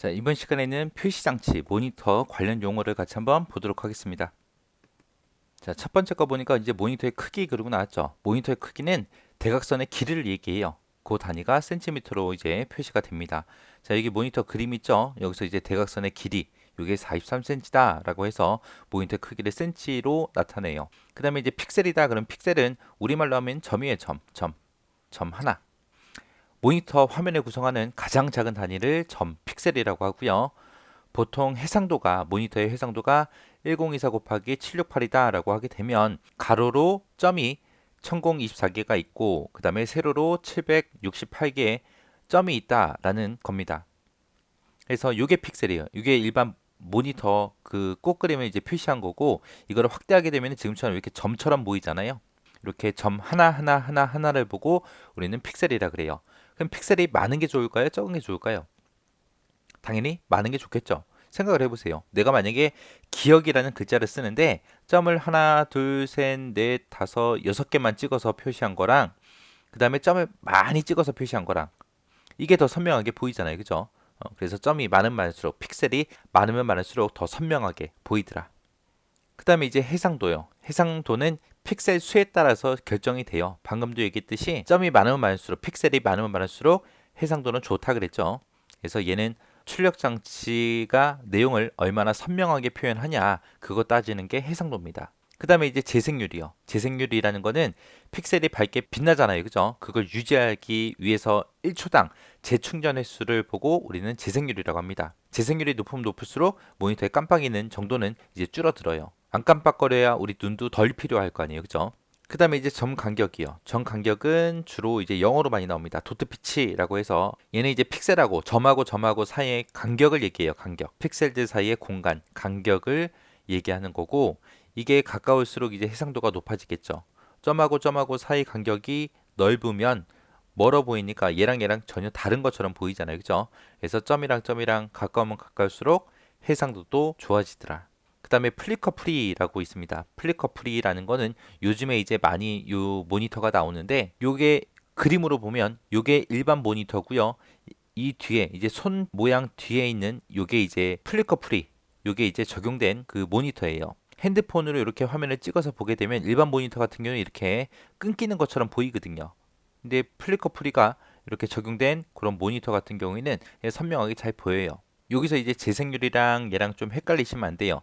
자, 이번 시간에는 표시장치, 모니터 관련 용어를 같이 한번 보도록 하겠습니다. 자, 첫 번째 거 보니까 이제 모니터의 크기 그리고 나왔죠. 모니터의 크기는 대각선의 길이를 얘기해요. 그 단위가 센티미터로 이제 표시가 됩니다. 자, 여기 모니터 그림 있죠? 여기서 이제 대각선의 길이, 이게 43cm다 라고 해서 모니터 크기를 센치로 나타내요. 그 다음에 이제 픽셀이다. 그럼 픽셀은 우리말로 하면 점이에요. 점, 점, 점 하나. 모니터 화면을 구성하는 가장 작은 단위를 점 픽셀이라고 하고요. 보통 해상도가 모니터의 해상도가 1024 곱하기 768이다 라고 하게 되면 가로로 점이 1024개가 있고 그 다음에 세로로 768개의 점이 있다 라는 겁니다. 그래서 이게 픽셀이에요. 이게 일반 모니터 그 꽃그림을 이제 표시한 거고 이거를 확대하게 되면 지금처럼 이렇게 점처럼 보이잖아요. 이렇게 점 하나 하나 하나 하나를 보고 우리는 픽셀이라 그래요. 그럼 픽셀이 많은 게 좋을까요? 적은 게 좋을까요? 당연히 많은 게 좋겠죠. 생각을 해보세요. 내가 만약에 기억이라는 글자를 쓰는데 점을 하나, 둘, 셋, 넷, 다섯, 여섯 개만 찍어서 표시한 거랑 그 다음에 점을 많이 찍어서 표시한 거랑 이게 더 선명하게 보이잖아요. 그죠? 어, 그래서 점이 많으면 많을수록 픽셀이 많으면 많을수록 더 선명하게 보이더라. 그 다음에 이제 해상도요. 해상도는 픽셀 수에 따라서 결정이 돼요. 방금도 얘기했듯이 점이 많으면 많을수록 픽셀이 많으면 많을수록 해상도는 좋다 그랬죠. 그래서 얘는 출력 장치가 내용을 얼마나 선명하게 표현하냐 그거 따지는 게 해상도입니다. 그 다음에 이제 재생률이요. 재생률이라는 거는 픽셀이 밝게 빛나잖아요. 그죠? 그걸 유지하기 위해서 1초당 재충전 횟수를 보고 우리는 재생률이라고 합니다. 재생률이 높으면 높을수록 모니터에 깜빡이는 정도는 이제 줄어들어요. 안 깜빡거려야 우리 눈도 덜 필요할 거 아니에요. 그죠? 그 다음에 이제 점 간격이요. 점 간격은 주로 이제 영어로 많이 나옵니다. 도트 피치라고 해서 얘는 이제 픽셀하고 점하고 점하고 사이의 간격을 얘기해요. 간격. 픽셀들 사이의 공간, 간격을 얘기하는 거고 이게 가까울수록 이제 해상도가 높아지겠죠. 점하고 점하고 사이 간격이 넓으면 멀어 보이니까 얘랑 얘랑 전혀 다른 것처럼 보이잖아요. 그죠? 그래서 점이랑 점이랑 가까우면 가까울수록 해상도도 좋아지더라. 그 다음에 플리커 프리라고 있습니다. 플리커 프리라는 거는 요즘에 이제 많이 요 모니터가 나오는데 요게 그림으로 보면 요게 일반 모니터고요. 이 뒤에 이제 손 모양 뒤에 있는 요게 이제 플리커 프리 요게 이제 적용된 그 모니터예요. 핸드폰으로 이렇게 화면을 찍어서 보게 되면 일반 모니터 같은 경우는 이렇게 끊기는 것처럼 보이거든요. 근데 플리커 프리가 이렇게 적용된 그런 모니터 같은 경우에는 선명하게 잘 보여요. 여기서 이제 재생률이랑 얘랑 좀 헷갈리시면 안 돼요.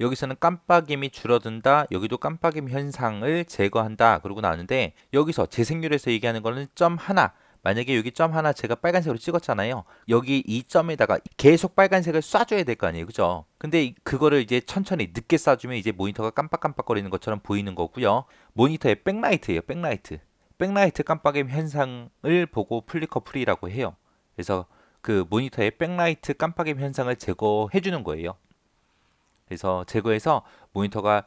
여기서는 깜빡임이 줄어든다. 여기도 깜빡임 현상을 제거한다. 그러고 나왔는데 여기서 재생률에서 얘기하는 거는 점 하나. 만약에 여기 점 하나 제가 빨간색으로 찍었잖아요. 여기 이 점에다가 계속 빨간색을 쏴줘야 될 거 아니에요. 그죠? 근데 그거를 이제 천천히 늦게 쏴주면 이제 모니터가 깜빡깜빡거리는 것처럼 보이는 거고요. 모니터의 백라이트예요. 백라이트. 백라이트 깜빡임 현상을 보고 플리커 프리라고 해요. 그래서 그 모니터의 백라이트 깜빡임 현상을 제거해 주는 거예요. 그래서 제거해서 모니터가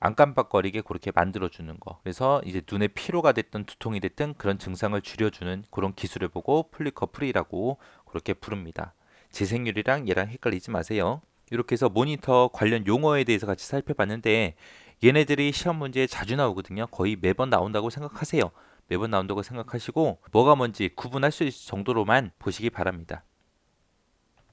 안 깜빡거리게 그렇게 만들어 주는 거. 그래서 이제 눈에 피로가 됐든 두통이 됐든 그런 증상을 줄여주는 그런 기술을 보고 플리커프리라고 그렇게 부릅니다. 재생률이랑 얘랑 헷갈리지 마세요. 이렇게 해서 모니터 관련 용어에 대해서 같이 살펴봤는데 얘네들이 시험 문제에 자주 나오거든요. 거의 매번 나온다고 생각하세요. 매번 나온다고 생각하시고 뭐가 뭔지 구분할 수 있을 정도로만 보시기 바랍니다.